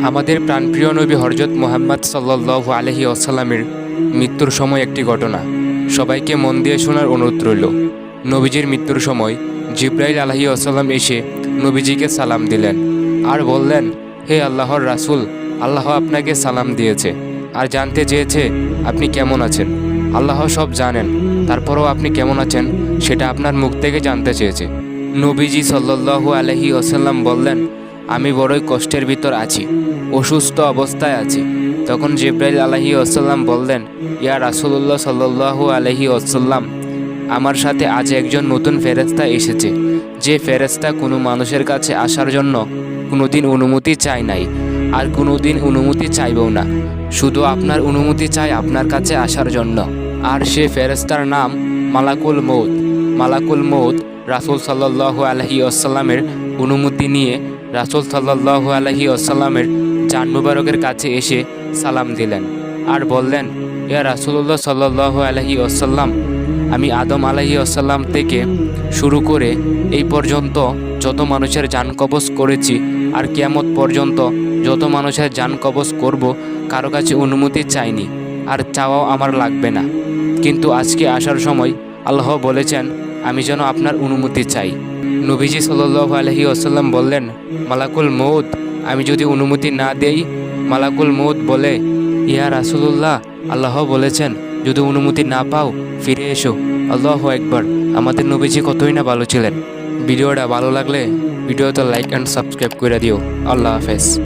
আমাদের প্রাণপ্রিয় নবী হরজত মোহাম্মদ সাল্লাহ আলহি আসাল্লামের মৃত্যুর সময় একটি ঘটনা। সবাইকে মন দিয়ে শোনার অনুরোধ রইল। নবীজির মৃত্যুর সময় জিব্রাইল আলহি আসাল্লাম এসে নবীজিকে সালাম দিলেন। আর বললেন, হে আল্লাহর রাসূল, আল্লাহ আপনাকে সালাম দিয়েছে। আর জানতে চেয়েছে আপনি কেমন আছেন। আল্লাহ সব জানেন। তারপরও আপনি কেমন আছেন সেটা আপনার মুখ থেকে জানতে চেয়েছে। নবীজি সাল্লাল্লাহু আলহি আসাল্লাম বললেন আমি বড়ই কষ্টের ভিতর আছি, অসুস্থ অবস্থায় আছি। তখন জিব্রাইল আলহি আসাল্লাম বললেন, ইয়া রাসুলুল্লাহ সাল্লাল্লাহু আলহি আসাল্লাম আমার সাথে আজ একজন নতুন ফেরেস্তা এসেছে। যে ফেরেস্তা কোনো মানুষের কাছে আসার জন্য কোনোদিন অনুমতি চায় নাই, আর কোনোদিন অনুমতি চাইবেও না। শুধু আপনার অনুমতি চায় আপনার কাছে আসার জন্য। আর সে ফেরেস্তার নাম মালাকুল মৌত মালাকুল মৌত রাসুল সাল্লাহ আলহি আসাল্লামের অনুমতি নিয়ে রাসুল সাল্লাহ আলহি আসাল্লামের জান মুবারকের কাছে এসে সালাম দিলেন আর বললেন, ইয়া রাসুল্লাহ সাল্লাহ আলহি আসাল্লাম আমি আদম আলহি আসাল্লাম থেকে শুরু করে এই পর্যন্ত যত মানুষের যান কবজ করেছি আর কিয়ামত পর্যন্ত যত মানুষের যান কবজ করব, কারও কাছে অনুমতি চাইনি আর চাওয়াও আমার লাগবে না। কিন্তু আজকে আসার সময় আল্লাহ বলেছেন, আমি যেন আপনার অনুমতি চাই। নবীজি সাল্লাহ আলহি আসাল্লাম বললেন, মালাকুল মৌদ আমি যদি অনুমতি না দেই? মালাকুল মৌদ বলে, ইয়া রাসুলুল্লাহ, আল্লাহ বলেছেন, যদি অনুমতি না পাও, ফিরে এসো। আল্লাহ একবার আমাদের নবীজি কতই না ভালো ছিলেন। ভিডিওটা ভালো লাগলে, ভিডিওতে লাইক অ্যান্ড সাবস্ক্রাইব করে দিও। আল্লাহ হাফেজ।